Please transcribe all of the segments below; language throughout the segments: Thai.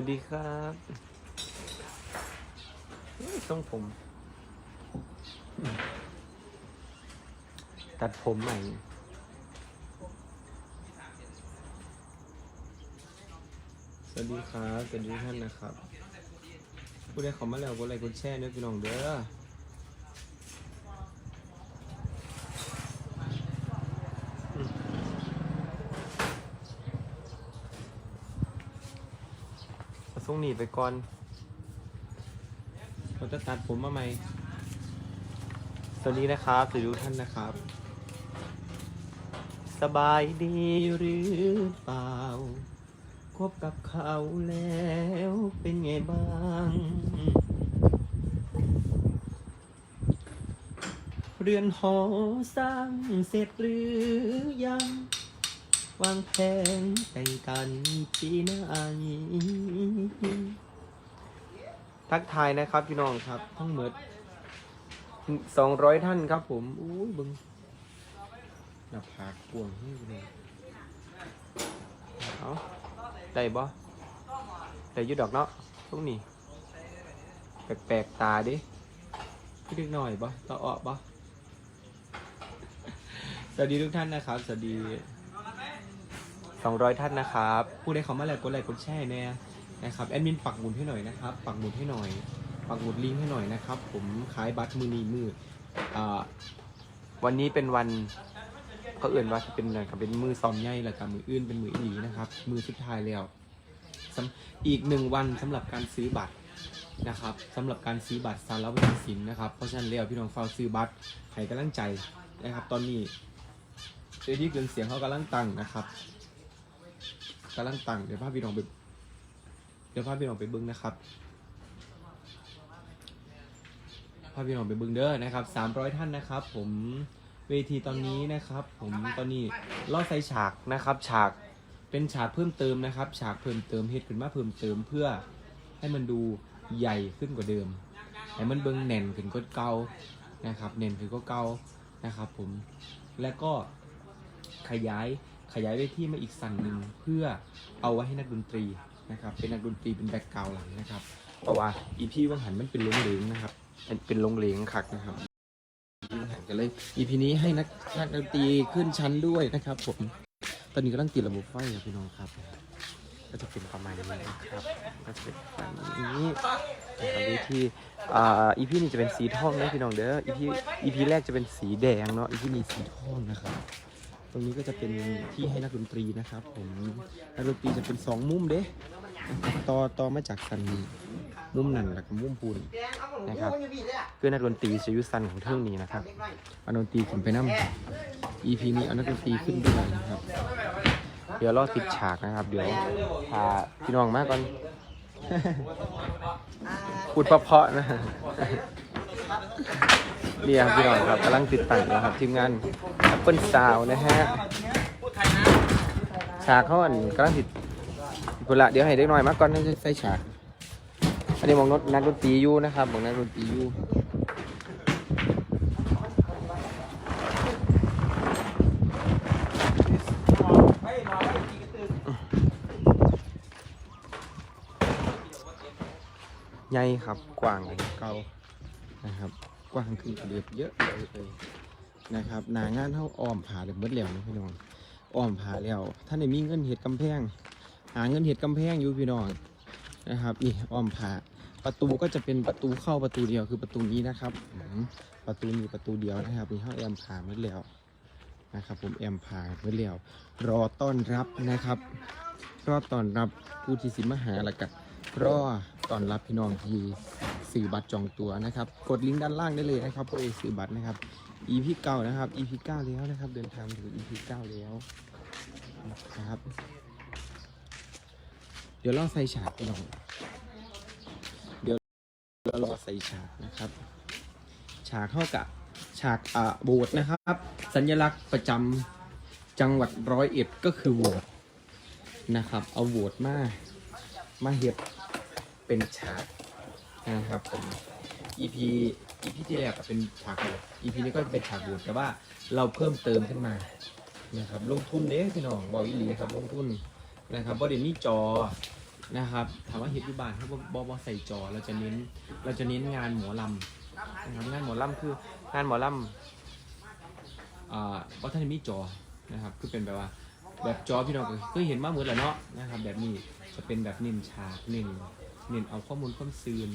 วัสดีครับเฮ้ยทรงผม ตัดผมใหม่ สวัสดีครับสวัสดีท่านนะครับ ผู้ใดขอมาแล้วกดไลค์กดแชร์ด้วยพี่น้องเด้อ เอาส่งหนีไปก่อนเราจะตัดผมมาใหม่สวัสดีนะครับสวัสดีทุกท่านนะครับ สบายดีหรือเปล่า คบกับเขาแล้วเป็นไงบ้าง เรือนหอสร้างเสร็จหรือยัง วางแผนแต่งกันปีหนทักทายนะครับพี่น้องครับ ทั้งหมดสองร้อยท่านครับผมอู้ยบึงหน้าผากกวงให้เลยเอาได้บ่ได้ยุดดอกเนาะตรงนี้แปลกๆตาดิพี่ดึกหน่อยบ่ต่อออกบ่สวัสดีทุกท่านนะครับ สวัสดี สองร้อยท่านนะครับผู้ใดเขามาแล้วกดไลค์กดแชร์แน่นะครับแอดมินปักหมุดให้หน่อยนะครับ ปักหมุดให้หน่อย ปักหมุดลิงก์ให้หน่อยนะครับ ผมขายบัตรมือนีมืออ่าวันนี้เป็นวันเขาเอื่นว่าเป็นอะไรกับเป็นมือซ้อมใหญ่แล้วกับมืออื่นเป็นมืออีหลีนะครับ มือสุดท้ายแล้วอีกหนึ่งวันสำหรับการซื้อบัตรนะครับสำหรับการซื้อบัตรสารวัตรสินนะครับเพราะฉะนั้นแล้วพี่น้องเฝ้าซื้อบัตรให้กำลังใจนะครับ ตอนนี้เอดี้เกินเสียงเขากำลังตั้งนะครับ กำลังตั้งเดี๋ยวพาพี่น้องไปเดี๋ยวพาพี่น้องไปเบิ้งนะครับพาพี่น้องไปเบิ้งเด้อนะครับสามร้อยท่านนะครับ ผมเวทีตอนนี้นะครับ ผมตอนนี้ล่อใส่ฉากนะครับ ฉากเป็นฉากเพิ่มเติมนะครับ ฉากเพิ่มเติมเฮ็ดขึ้นมาเพิ่มเติมเพื่อให้มันดูใหญ่ขึ้นกว่าเดิมให้มันเบิ้งแน่นขึ้นก็เก่านะครับเน่นขึ้นก็เก่านะครับ ผมและก็ขยาย ขยายเวทีมาอีกสั่นหนึ่งเพื่อเอาไว้ให้นักดนตรีนะครับ เป็นนักดนตรีเป็นแบ็กกราวด์หลังนะครับเพราะว่าอีพีวังหันมันเป็นลงเหลงนะครับเป็นลงเหลงคักนะครับหันกันเลยอีพีนี้ให้นักนักดนตรีขึ้นชั้นด้วยนะครับ ผมตอนนี้กำลังติดระบบไฟครับพี่น้องครับก็จะเป็นประมาณนี้นะครับก็จะเป็นประมาณนี้นะครับเวทีอ่าอีพีนี้จะเป็นสีทองนะพี่น้องเด้ออีพีอีพีแรกจะเป็นสีแดงเนาะอีพีนี้สีทองนะครับ ตรงนี้ก็จะเป็นที่ให้นักดนตรีนะครับ ผมนักดนตรีจะเป็นสองมุมเด้ต่อต่อมาจากสันนี้มุมนั่นแล้วก็มุมปูนนะครับคือนักดนตรีจะยุสันของเท่งนี้นะครับเอาดนตรีขึ้นไปนั่ EP นี้เอานักดนตรีขึ้นด้วยนะครับ เดี๋ยวรอติดฉากนะครับ เดี๋ยวพาพี่น้องมาก่อนพูดเพาะๆนะ นี่ครับพี่น้องครับกำลังติดตั้งนะครับทีมงาน Apple Sound นะฮะฉากเขาอันกำลังติดกุละเดี๋ยวให้เด็กน้อยมาก่อนให้ใส่ฉากอันนี้มองนนักดนตรีอยู่นะครับมองนักดนตรีอยู่ใหญ่ครับกว้างเก่านะครับ กว้างขึ้นกว่าเดิมเยอะเลยนะครับหนางานเท่าอ้อมผาเลยเบิดแล้วนะพี่น้องอ้อมผาแล้วท่านได้มีเงินเห็ดกำแพง หาเงินเห็ดกำแพงอยู่พี่น้องนะครับนี่อ้อมผาประตูก็จะเป็นประตูเข้าประตูเดียวคือประตูนี้นะครับประตูนี้ประตูเดียวนะครับนี่ห้องแอมผาเบิดแล้วนะครับผมแอมผาเบิดแล้วรอต้อนรับนะครับ รอต้อนรับผู้ที่สิมาหาล้วก็รอ ตอนรับพี่น้องที่สื่อบัตรจองตัวนะครับ กดลิงก์ด้านล่างได้เลยนะครับเพื่อสื่อบัตรนะครับ EP เก้านะครับ EP เก้าแล้วนะครับ เดินทางถึง EP เก้าแล้วนะครับ เดี๋ยวรอใส่ฉากพี่น้องเดี๋ยวเรารอใส่ฉากนะครับ ฉากเข้ากับฉากอ่าโบสถ์นะครับ สัญลักษณ์ประจำจังหวัดร้อยเอ็ดก็คือโหวตนะครับ เอาโหวตมามาเห็ด เป็นฉากนะครับผม EP EP ที่แล้วก็เป็นฉากโหวต EP นี้ก็เป็นฉากโหวตแต่ว่าเราเพิ่มเติมขึ้นมานะครับลงทุนเด้พี่น้องบอกอีหลีครับลงทุนนะครับบ่ได้มีจอนะครับถามว่าเฮ็ดอยู่บ้านเขาบ่บ่บ่ใส่จอเราจะเน้นเราจะเน้นงานหมอลำนะครับงานหมอลำคืองานหมอลำอ่าว่าท่านมีจอนะครับคือเป็นแบบว่าแบบจอพี่น้องก็เห็นมาเหมดแล้วเนาะนะครับแบบนี้จะเป็นแบบเน้นฉากเน้น เน้นเอาข้อมูลความซืน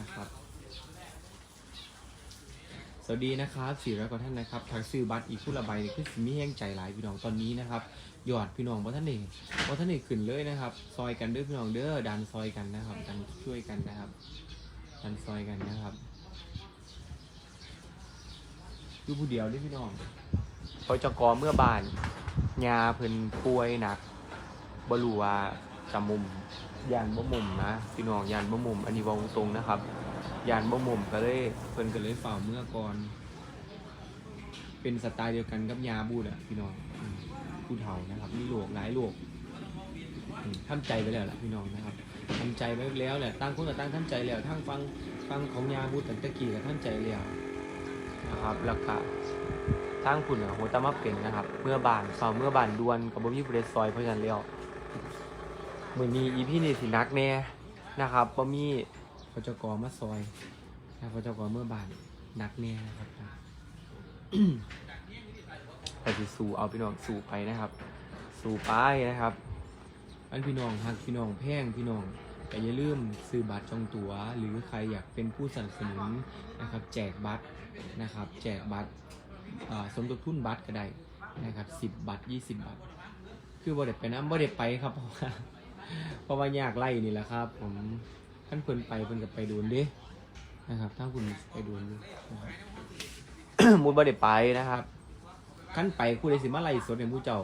นะครับ สวัสดีนะครับสี่ร้อยกว่าท่านนะครับทางซื้อบัตรอีกผู้ละใบนี่คือสิมีแห้งใจหลายพี่น้องตอนนี้นะครับหยอดพี่น้องเพราะท่านเองเพราะท่านเองขึ้นเลยนะครับ ซอยกันด้อพี่น้องเด้อดันซอยกันนะครับดันช่วยกันนะครับดันซอยกันนะครับอยู่ผู้เดียวด้อพี่น้องพอจกอเมื่อบานยาเพิ่นป่วยหนักบรูวาจมุม ยานบ่มุมนะพี่น้องยานบ่มุม อันนี้วาตรงนะครับ ยานบ่มุมก็เลยเพิ่นก็เลยฝ่าเมื่อก่อน เป็นสไตล์เดียวกันกับยาบูดอะพี่น้องผู้เฒ่านะครับมีโรคหลายโรคอืมทำใจไปแล้วล่ะพี่น้องนะครับทำใจไปแล้วแหละตั้งคนกับตั้งทำใจแล้วทั้งฟังฟังของยาบูดตั้งแต่กี้กับทำใจแล้วนะครับแล้วก็ทางคุณอะโหตามาเป็นนะครับ เมื่อบานฝ่าเมื่อบานดวนกับบ่มีผู้ใดซอยเพราะฉะนั้นแล้ว มือนี้อีพี่นี่สินักแน่นะครับบ่มีพจกมาซอยนะพจกเมื่อบานนักเนี่ยนะครับแต่สิสู่เอาพี่น้องสู่ไปนะครับ สู่ไปนะครับ อันพี่น้องหักพี่น้องแพงพี่น้องแต่อย่าลืมซื้อบัตรจองตั๋ว หรือใครอยากเป็นผู้สนับสนุนนะครับ แจกบัตรนะครับ แจกบัตรสมทบทุนบัตรก็ได้นะครับสิบบัตรยี่สิบบาทคือบ่ได้ไปนะบ่ได้ไปครับเพราะว่า เพราะว่ายากไล่นี่แหละครับ ผมท่านเพิ่นไปเพิ่นกับไปดูนเด้นะครับ ถ้าคุณไปดูนด้นะครับมูลบ่ได้ไปนะครับขั้นไปผู้ใดสิมาไล่สดเนี่ยผู้เจ้า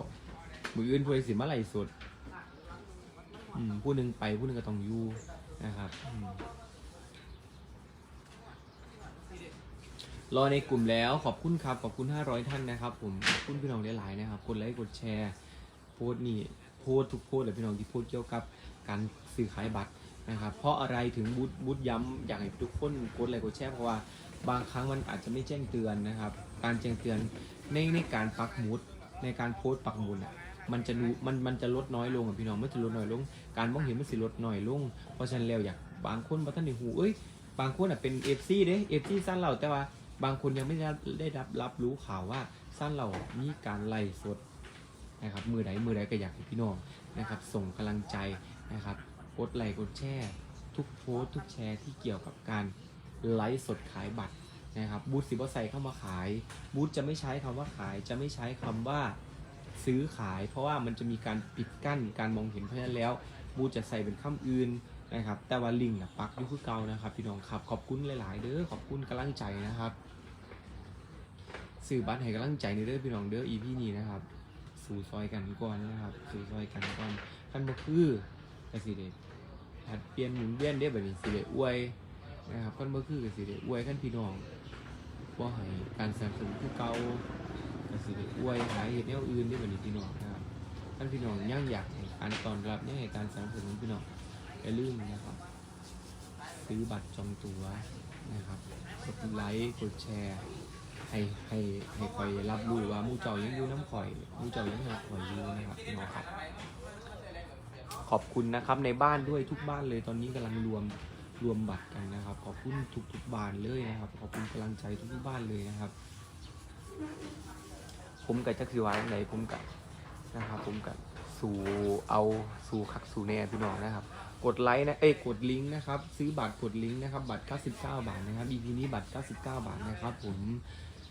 มืออื่นผู้ใดสิมาไล่สดอืมผู้หนึ่งไปผู้หนึ่งก็ต้องอยู่นะครับรอในกลุ่มแล้วขอบคุณครับ ขอบคุณ 500 ท่านนะครับ ผมขอบคุณพี่น้องหลายๆนะครับกดไลค์กดแชร์ โพสต์นี่ สต์ทุกโพสต์เลยพี่น้องที่โพสต์เกี่ยวกับการซื้อขายบัตรนะครับเพราะอะไรถึงบูธบูธย้ำอยากให้ทุกคนกดไลค์กดแชร์เพราะว่าบางครั้งมันอาจจะไม่แจ้งเตือนนะครับ การแจ้งเตือนในในการปักหมุดในการโพสต์ปักหมุดอะมันจะดูมันมันจะลดน้อยลงอะพี่น้องมันจะลดน้อยลง การมองเห็นมันสิลดน้อยลง เพราะฉะนั้นแล้วอยากบางคนบางท่านในหูเอ้ยบางคนอะเป็นเอฟซีเด้เอฟซีสั้นเราแต่ว่าบางคนยังไม่ได้ได้รับรับรู้ข่าวว่าสั้นเรามีการไล่สด นะครับมือใดมือใดก็อยากให้พี่น้องนะครับส่งกำลังใจนะครับกดไลค์กดแชร์ทุกโพสทุกแชร์ที่เกี่ยวกับการไลฟ์สดขายบัตรนะครับบูธสิบใส่เข้ามาขายบูธจะไม่ใช้คำว่าขาย จะไม่ใช้คำว่าซื้อขาย เพราะว่ามันจะมีการปิดกั้นการมองเห็นเพราะฉะนั้นแล้วบูธจะใส่เป็นคำอื่นนะครับ แต่ว่าลิงก์นะปักยูคือเก่านะครับ พี่น้องครับขอบคุณหลาย ๆ เด้อขอบคุณกำลังใจนะครับซื้อบัตรให้กำลังใจในเด้อพี่น้องเด้ออีพี่นี้นะครับ สู่ซอยกันก่อนนะครับ สู่ซอยกันก่อนท่านบ่คือก็สิเดผัดเปลี่ยนหมุนเวียนได้แบบนี้สิเดอวยนะครับคนบ่คือก็สิเดอวยขั้นพี่น้องบ่ให้การสนับสนุนคือเก่าก็สิเดอวยหาเหตุแนวอื่นได้แบบนี้พี่น้องนะครับท่านพี่น้องยังอยากให้การตอนรับยังให้การสนับสนุนพี่น้องอย่าลืมนะครับ ซื้อบัตรจองตั๋วนะครับกดไลค์กดแชร์ ให้ให้ให้คอยรับรู้ว่ามูเจ้ายังอยู่น้ำข่อยมูเจ้ายังหาข่อยอยู่นะครับพี่น้อครับ ขอบคุณนะครับในบ้านด้วยทุกบ้านเลยตอนนี้กำลังรวมรวมบัตรกันนะครับ ขอบคุณทุกทุกบ้านเลยนะครับ ขอบคุณกำลังใจทุกทุกบ้านเลยนะครับ ผมกับจักรีวานไหนผมกับนะครับ ผมกับสู่เอาสู่คักสู่แน่พี่น้องนะครับ กดไลค์นะเอ้ยกดลิงก์นะครับ ซื้อบัตรกดลิงก์นะครับ บัตร 99 บาทนะครับ EP นี้บัตร 99 บาทนะครับผม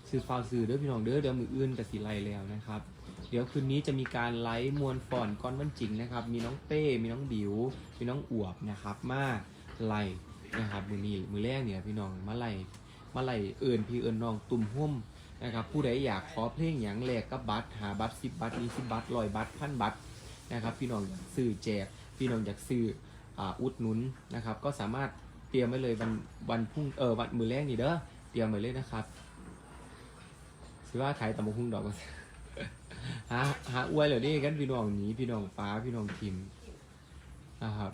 ซื้อฟาวซื้อเด้อพี่น้องเด้อเดี๋ยวมืออื่นกับสีไลแล้วนะครับ เดี๋ยวคืนนี้จะมีการไลฟ์มวลฟอนก้อนวันจริงนะครับ มีน้องเป้ มีน้องบิว มีน้องอวบนะครับ มาไล่นะครับมือนี้มือแรกเนี่ยพี่น้องมาไล่มาไล่เอิญพี่เอิญน้องตุ่มห่มนะครับผู้ใดอยากขอเพลงอย่างแรกกับบัตรหาบัตรสิบบัตรยี่สิบบัตรร้อยบัตรพันบัตรนะครับ พี่น้องอยากซื้อแจก พี่น้องอยากซื้ออุดหนุนนะครับ ก็สามารถเตรียมไว้เลยวันวันพรุ่งเออวันมือแรกนี่เด้อเตรียมไว้เลยนะครับ สิว่าขายตำบักหุ่งดอกหาหาอวยเหล่านี้กันพี่น้องหนีพี่น้องฟ้าพี่น้องทิมนะครับ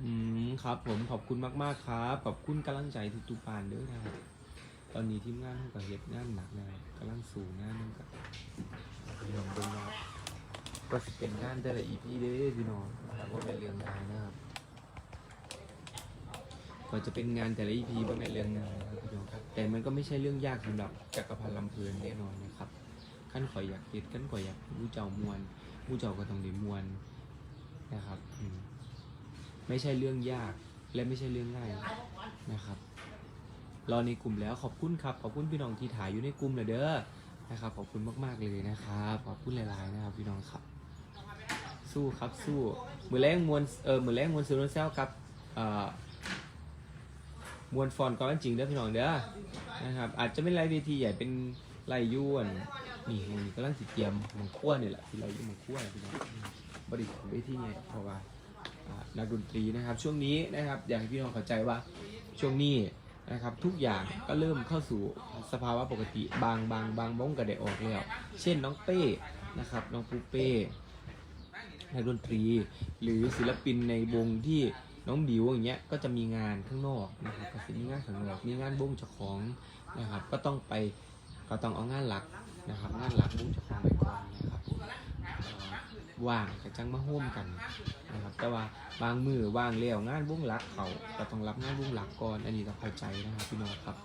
อืมครับผมขอบคุณมากๆครับขอบคุณกำลังใจทุกๆปานเด้อนะครับตอนนี้ทีมงานเขากับเฮ็ดงานหนักนะครับกำลังสู่งานนั่นกับพี่น้องเบิ่งว่าก็สิเป็นงานแต่ละอีพีเด้อพี่น้องนะครับว่าเป็นเรื่องงานนะครับ ก็จะเป็นงานแต่ละ EP บางในเรื่องงานนะครับพี่น้องครับแต่มันก็ไม่ใช่เรื่องยากสำหรับจักรพันธ์ลำเพลินแน่นอนนะครับขั้นข่อยอยากเก็ดขั้นข่อยอยากมู้เจ้ามวนมู้เจ้าก็ต้องได้มวนนะครับอืมไม่ใช่เรื่องยากและไม่ใช่เรื่องง่ายนะครับ รอในกลุ่มแล้วขอบคุณครับขอบคุณพี่น้องที่ถ่ายอยู่ในกลุ่มเลยเด้อนะครับขอบคุณมากๆเลยนะครับขอบคุณหลายๆนะครับพี่น้องครับ สู้ครับสู้มือแรงมวนเออมือแรงมวนซูโรเซลครับเอ่อ มวลฟอนก็จริงเด้อพี่น้องเด้อนะครับ อาจจะไม่ไรเวทีใหญ่เป็นไรย่วนนี่มันกำลังสิเตรียมมังคั่วนี่แหละที่เราอยู่มังคั่วพี่น้องบริของเวทีใหญ่เพราะว่านักดนตรีนะครับ ช่วงนี้นะครับ อยากให้พี่น้องเข้าใจว่าช่วงนี้นะครับ ทุกอย่างก็เริ่มเข้าสู่สภาวะปกติบางบางบางบ้องกระเดออกแล้ว เช่นน้องเป้นะครับ น้องปูเป้นักดนตรี หรือศิลปินในวงที่ น้องบิวอย่างเงี้ยก็จะมีงานข้างนอกนะครับก็จะมีงานข้างนอกมีงานบ้งเจ้าของนะครับ ก็ต้องไปก็ต้องเอางานหลักนะครับ งานหลักบ้งเจ้าของไปก่อนนะครับว่างก็จังมาโฮมกันนะครับ แต่ว่าบางมือว่างแล้วงานบ้งหลักเขาก็ต้องรับงานบ้งหลักก่อนอันนี้ต้องเข้าใจนะครับพี่น้องครับ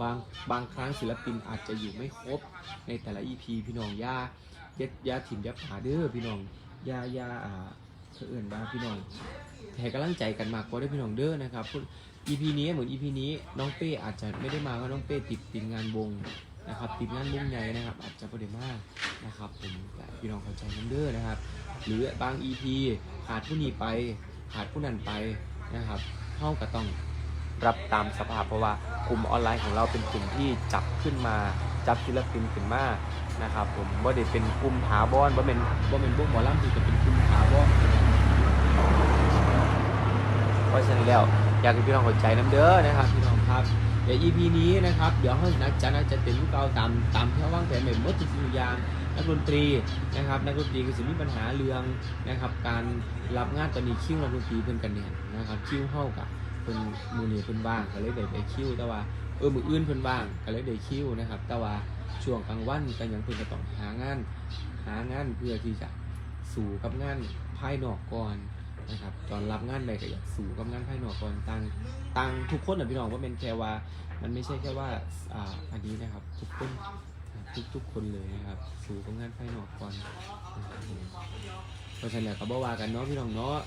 บางบางครั้งศิลปินอาจจะอยู่ไม่ครบในแต่ละ EP พี่น้องยาอย่าอย่าถิ่มยาผาเด้อพี่น้องยายาอ่าเอเอื่นบ้างพี่น้อง ให้กำลังใจกันมากกว่าได้พี่น้องเด้อนะครับพูด EP นี้เหมือน EP นี้น้องเป้อาจจะไม่ได้มาเพราะน้องเป้ติดติดงานวงนะครับติดงานวงใหญ่นะครับ อาจจะไม่ได้มานะครับผมแต่พี่น้องเข้าใจน้ำเด้อนะครับ หรือบาง EP ขาดผู้นี้ไปขาดผู้นั้นไปนะครับเท่ากับต้องรับตามสภาพเพราะว่ากลุ่มออนไลน์ของเราเป็นกลุ่มที่จับขึ้นมาจับศิลปินขึ้นมานะครับผมว่าได้เป็นกลุ่มหาบอนว่าเป็นว่าเป็นพวกหมอลำที่จะเป็นกลุ่มหาบอน เพราะฉะนั้นแล้วอยากให้พี่น้องเข้าใจน้ำเด้อนะครับพี่น้องครับเดี๋ยว EP นี้นะครับเดี๋ยวเขานักจะนักจะเต็มลูกเอาตามตามที่เขาวางแผนแบบเมื่อทุกสิ่งทุกอย่างนักดนตรีนะครับนักดนตรีก็จะมีปัญหาเรื่องนะครับการรับงานตอนนี้คิวนักดนตรีเพิ่นกันเนี่ยนะครับคิวเข้ากับเพิ่นมือนี่เพิ่นว่างก็เลยได้ไปคิวแต่ว่าเออมืออื่นเพิ่นว่างก็เลยได้คิวนะครับแต่ว่าช่วงกลางวันก็ยังเพิ่นก็ต้องหางานหางานเพื่อที่จะสู่กับงานภายนอกก่อน นะครับตอนรับงานใดก็อยากสู่กับงานภายนอกก่อนต่างต่างทุกคนนะพี่น้องว่าเป็นแค่ว่า มันไม่ใช่แค่ว่าอ่าอันนี้นะครับทุกคนทุกทุกคนเลยนะครับสู่กับงานภายนอกก่อนเพราะฉะนั้นก็บ่ว่ากันเนาะพี่น้องเนาะ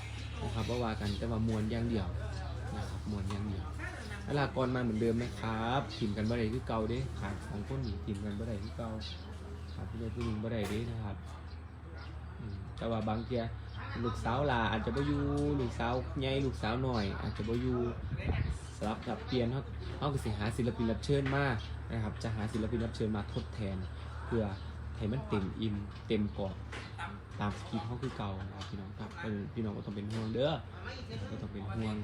นะครับบ่ว่ากันแต่ว่ามวนอย่างเดียวนะครับมวนอย่างเดียวเวลากรมาเหมือนเดิมนะครับทีมกันบ่ได้คือเก่าเด้ขาดของคนนีทีมกันบ่ได้คือเก่าขาดผู้ใดผู้หนึ่งบ่ได้เด้นะครับแต่ว่าบางเทีย ลูกสาวหลาอาจจะบ่อยู่ลูกสาวใหญ่ลูกสาวหน่อย อาจจะบ่อยู่สลับกับเปลี่ยนเขาเขาก็สิหาศิลปินรับเชิญมานะครับ จะหาศิลปินรับเชิญมาทดแทน เพื่อให้มันเต็มอิ่มเต็มกรอบตามสคริปต์เขาคือเก่านะครับพี่น้องครับเออพี่น้องก็ต้องเป็นห่วงเด้อก็ต้องเป็นห่วง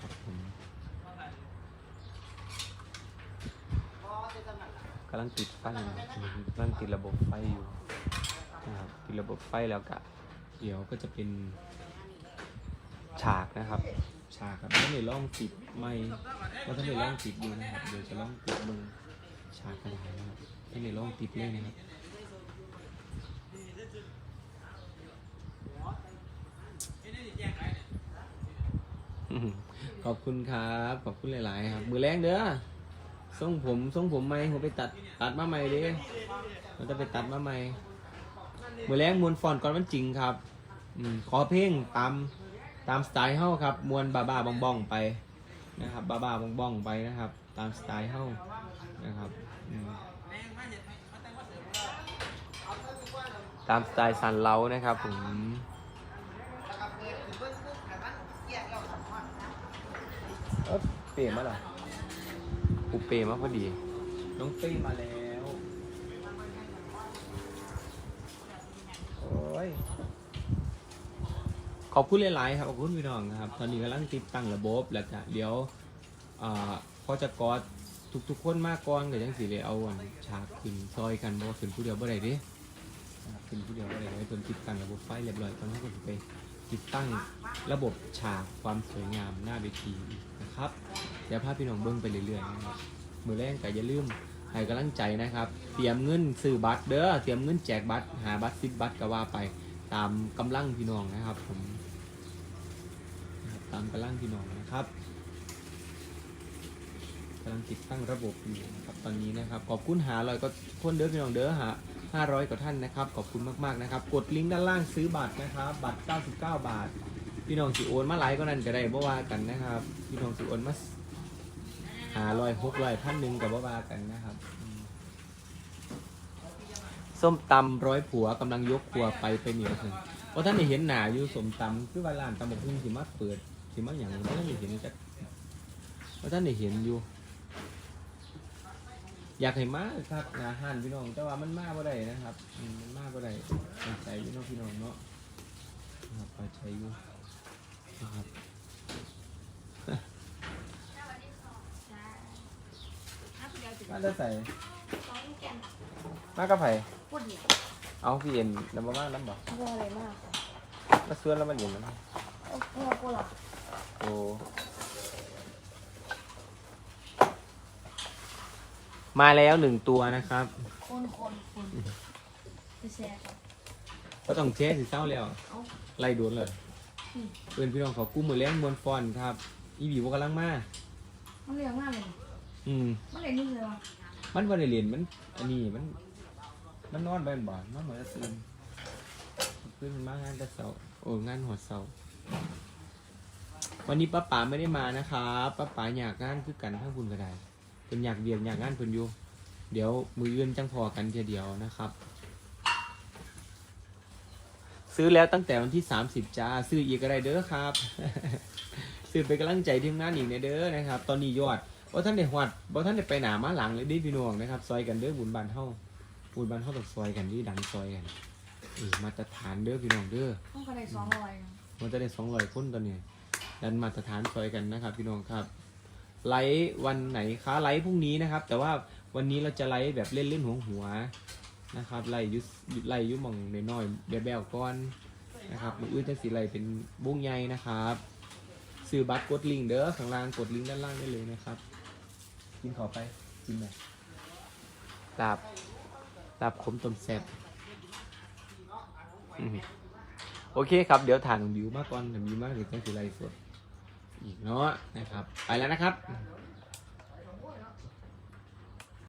ครับผมกำลังติดไฟกำลังติดระบบไฟอยู่นะครับติดระบบไฟแล้วก็ เดี๋ยวก็จะเป็นฉากนะครับ ฉากครับถ้าในร่องติดไม่ว่าถ้าในร่องติดอยู่นะครับเดี๋ยวจะร่องติดมือฉากกระดาษนะครับถ้าในร่องติดเลยนะครับขอบคุณครับ ขอบคุณหลาย ๆ ครับ มือแรงเด้อทรงผมทรงผมไหมผมไปตัดตัดมาใหม่เด้มันจะไปตัดมาใหม่ มือแรงมวนฟอนก่อนวันจริงครับอมขอเพลงตามตามสไตล์เฮาครับ มวนบ้าบ้าบองบองไปนะครับบ้าบ้าบองบองไปนะครับ ตามสไตล์เฮานะครับตามสไตล์สันเล้านะครับผมเปลี่ยนมาหรอปูเปย์มาพอดี น้องเป้มาแล้ว โอ้ย ข อบคุณหลายๆครับขอบคุณพี่น้องครับ ตอนนี้กำลังติดตั้งระบบแล้วก็เดี๋ยวอ่าพอจะกอดทุกๆคนมากก่อนก็ยังสิเลยเอาอันฉากขึ้นซอยกันบ่ว่าขึ้นผู้เดียวบ่ได้เด้นะครับขึ้นผู้เดียวบ่ได้ให้เพิ่นติดตั้งระบบไฟเรียบร้อยตอนนี้ก็ไปติดตั้งระบบฉากความสวยงามหน้าเวทีนะครับเดี๋ยวพาพี่น้องเบิ่งไปเรื่อยๆนะครับมือแรกก็อย่าลืมให้กำลังใจนะครับ เตรียมเงินซื้อบัตรเด้อเตรียมเงินแจกบัตรหาบัตรซิบบัตรก็ว่าไปตามกำลังพี่น้องนะครับผมนะครับ ตามกำลังพี่น้องนะครับกำลังติดตั้งระบบอยู่นะครับตอนนี้นะครับ ขอบคุณหาลอยก็คนเด้อพี่น้องเด้อหาห้าร้อยกว่าท่านนะครับ ขอบคุณมากๆนะครับ กดลิงก์ด้านล่างซื้อบัตรนะครับ บัตร 99 บาท พี่น้องสิโอนมาหลายก็นั่นก็ได้บ่ว่ากันนะครับ พี่น้องสิโอนมาหาลอยหกลอยพันหนึ่งกับบ่ว่ากันนะครับ ส้มตำร้อยผัวกำลังยกครัวไปไปเหนียวถึงเพราะท่านได้เห็นหนาอยู่สมตำคือว่าร้านตำบกหุ่งสิมาเปิด สิมาอย่างท่านได้เห็นจักเพราะท่านได้เห็นอยู่ อยากให้มาครับอาหารพี่น้อง แต่ว่ามันมาบ่ได้นะครับอืมมันมาบ่ได้เข้าใจพี่น้องพี่น้องเนาะนะครับเข้าใจอยู่นะครับมาจะใส่มากับไผพูดเดียวเอาพี่เอ็นน้ำมามาน้ำบ่ไม่อะไรมากค่ะมาส่วนแล้วมันเย็นนะโอ้โหกูหรอ โอ้มาแล้วหนึ่งตัวนะครับ คนคนคนไปแชร์ครับ ก็ต้องเช็สิเศร้าแล้ว เอาไล่ดวนเลยอืม เพื่อนพี่น้องเขากู้มือเลี้ยงมวนฟอนครับ อีบีว่ากำลังมา มันเร็วมากเลยอืม มันเร็วนี่เลยวะมันวันเรียนมัน อันนี้มัน มันนอนไปบ่อนนอนเหมือนตื่นเพื่อนมันมางานแต่เสาร์โอ้งานหัวเสาร์ วันนี้ป้าป๋าไม่ได้มานะครับป้าป๋าอยากงานคือกันทั้งคุณก็ได้เป็นอยากเบียนอยากงานเพิ่นอยู่ เดี๋ยวมืออื่นจังพอกันเทียเดียวนะครับ ซื้อแล้วตั้งแต่วันที่30จ้าซื้ออีกก็ได้เด้อครับ ซื้อไปนกำลังใจทีมงานอีกในเด้อนะครับ ตอนนี้ยอดว่าท่านได้หวัดว่าท่านได้ไปหนามาหลังเลยเดิพี่น้องนะครับ ซอยกันเด้อบุญบานเท่าบุญบานเท่าต้องซอยกันที่ดังซอยกันเออมาตรฐานเด้อพี่น้องเด้อต้องกระไดสองร้อยนะมันจะได้สองร้อยคนตอนนี้ ดันมาตรฐานซอยกันนะครับ พี่น้องครับ ไลฟ์วันไหนคะไลฟ์พรุ่งนี้นะครับ แต่ว่าวันนี้เราจะไลฟ์แบบเล่นเล่นหัวหัวๆนะครับไล่อยุไล่อยุหมองน้อยๆแบบแบบๆก่อนนะครับมืออื่นจะสีไล่เป็นบุ้งใหญ่นะครับซื้อบัตรกดลิงก์เด้อข้างล่างกดลิงก์ด้านล่างได้เลยนะครับกินขอไปกินไหมลาบลาบขมต้มแซ่บอืมโอเคครับ เดี๋ยวถ่านของบิวมาก่อนแต่บิวมากเดี๋ยวต้องสิไลฟ์สด อีกเนาะนะครับ ไปแล้วนะครับ